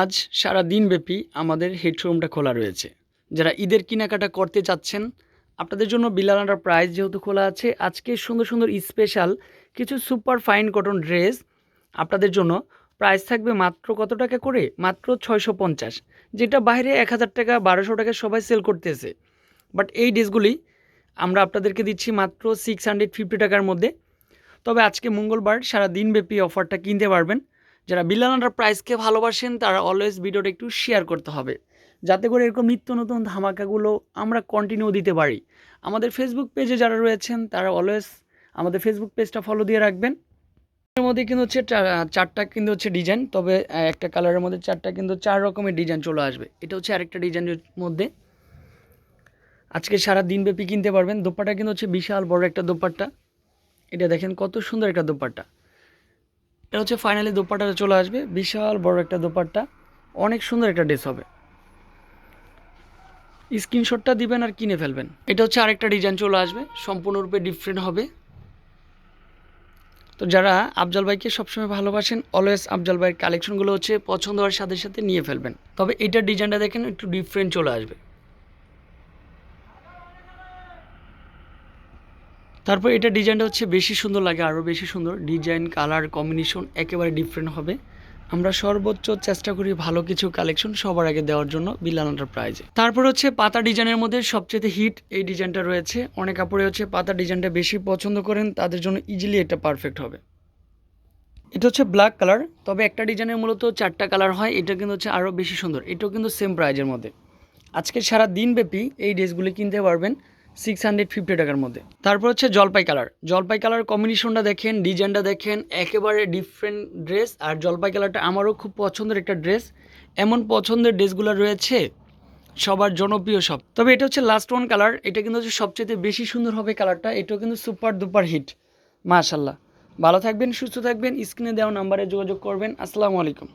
আজ সারা দিনব্যাপী আমাদের হেডশোরুমটা খোলা রয়েছে। যারা ঈদের কেনাকাটা করতে চাচ্ছেন আপনাদের জন্য বিলানার প্রাইস যেহেতু খোলা আছে, আজকে সুন্দর সুন্দর স্পেশাল কিছু সুপার ফাইন কটন ড্রেস আপনাদের জন্য। প্রাইস থাকবে মাত্র কত টাকা করে? মাত্র ছয়শো পঞ্চাশ। যেটা বাইরে এক হাজার টাকা, বারোশো টাকা সবাই সেল করতেছে। বাট এই ড্রেসগুলি আমরা আপনাদেরকে দিচ্ছি মাত্র সিক্স হান্ড্রেড ফিফটি টাকার মধ্যে। তবে আজকে মঙ্গলবার সারা দিনব্যাপী অফারটা কিনতে পারবেন। যারা বিলানার প্রাইসকে ভালোবাসেন, তারা অলওয়েজ ভিডিওটা একটু শেয়ার করতে হবে। যাতে করে এরকম নিত্য নতুন ধামাকাগুলো আমরা কন্টিনিউ দিতে পারি। আমাদের ফেসবুক পেজে যারা রয়েছেন, তারা অলওয়েজ আমাদের ফেসবুক পেজটা ফলো দিয়ে রাখবেন। এর মধ্যে কিন্তু হচ্ছে চারটা কিন্তু হচ্ছে ডিজাইন তবে একটা কালারের মধ্যে চারটা কিন্তু চার রকমের ডিজাইন চলে আসবে। এটা হচ্ছে আরেকটা ডিজাইনের মধ্যে। আজকে সারা দিনব্যাপী কিনতে পারবেন। দোপাট্টা কিন্তু হচ্ছে বিশাল বড় একটা দোপাট্টা। এটা দেখেন কত সুন্দর একটা দোপাট্টা। এটা হচ্ছে ফাইনালি দোপাট্টাটা চলে আসবে। বিশাল বড় একটা দোপাট্টা। অনেক সুন্দর একটা ড্রেস হবে। স্ক্রিনশটটা দিবেন আর কিনে ফেলবেন। এটা হচ্ছে আরেকটা ডিজাইন চলে আসবে। সম্পূর্ণরূপে ডিফারেন্ট হবে। তো যারা আফজাল ভাইকে সবসময় ভালোবাসেন অলওয়েজ আফজাল ভাইয়ের কালেকশনগুলো হচ্ছে পছন্দ হওয়ার সাথে সাথে নিয়ে ফেলবেন। তবে এটার ডিজাইনটা দেখেন একটু ডিফারেন্ট চলে আসবে। তারপর এটা ডিজাইনটা হচ্ছে বেশি সুন্দর লাগে আরও বেশি সুন্দর। ডিজাইন কালার কম্বিনেশন একেবারে ডিফারেন্ট হবে। আমরা সর্বোচ্চ চেষ্টা করি ভালো কিছু কালেকশন সবার আগে দেওয়ার জন্য বিলানাটার প্রাইজে তারপর হচ্ছে পাতা ডিজাইনের মধ্যে সবচেয়ে হিট এই ডিজাইনটা রয়েছে। অনেক কাপড়ে হচ্ছে পাতা ডিজাইনটা বেশি পছন্দ করেন, তাদের জন্য ইজিলি এটা পারফেক্ট হবে। এটা হচ্ছে ব্ল্যাক কালার তবে একটা ডিজাইনের মূলত চারটা কালার হয়, এটা কিন্তু হচ্ছে আরও বেশি সুন্দর। এটাও কিন্তু সেম প্রাইজের মধ্যে। আজকে সারা দিনব্যাপী এই ড্রেসগুলি কিনতে পারবেন। সিক্স হান্ড্রেড ফিফটি টাকার মধ্যে। তারপর হচ্ছে জলপাই কালার। জলপাই কালার কম্বিনেশনটা দেখেন ডিজাইনটা দেখেন, একেবারে ডিফারেন্ট ড্রেস আর জলপাই কালারটা আমারও খুব পছন্দের একটা ড্রেস এমন পছন্দের ড্রেসগুলো রয়েছে, সবার জনপ্রিয় সব। তবে এটা হচ্ছে লাস্ট ওয়ান কালার এটা কিন্তু হচ্ছে সবচেয়ে বেশি সুন্দর হবে কালারটা এটাও কিন্তু সুপার দুপার হিট মাশাল্লাহ ভালো থাকবেন, সুস্থ থাকবেন। স্ক্রিনে দেওয়া নাম্বারে যোগাযোগ করবেন। আসসালামু আলাইকুম।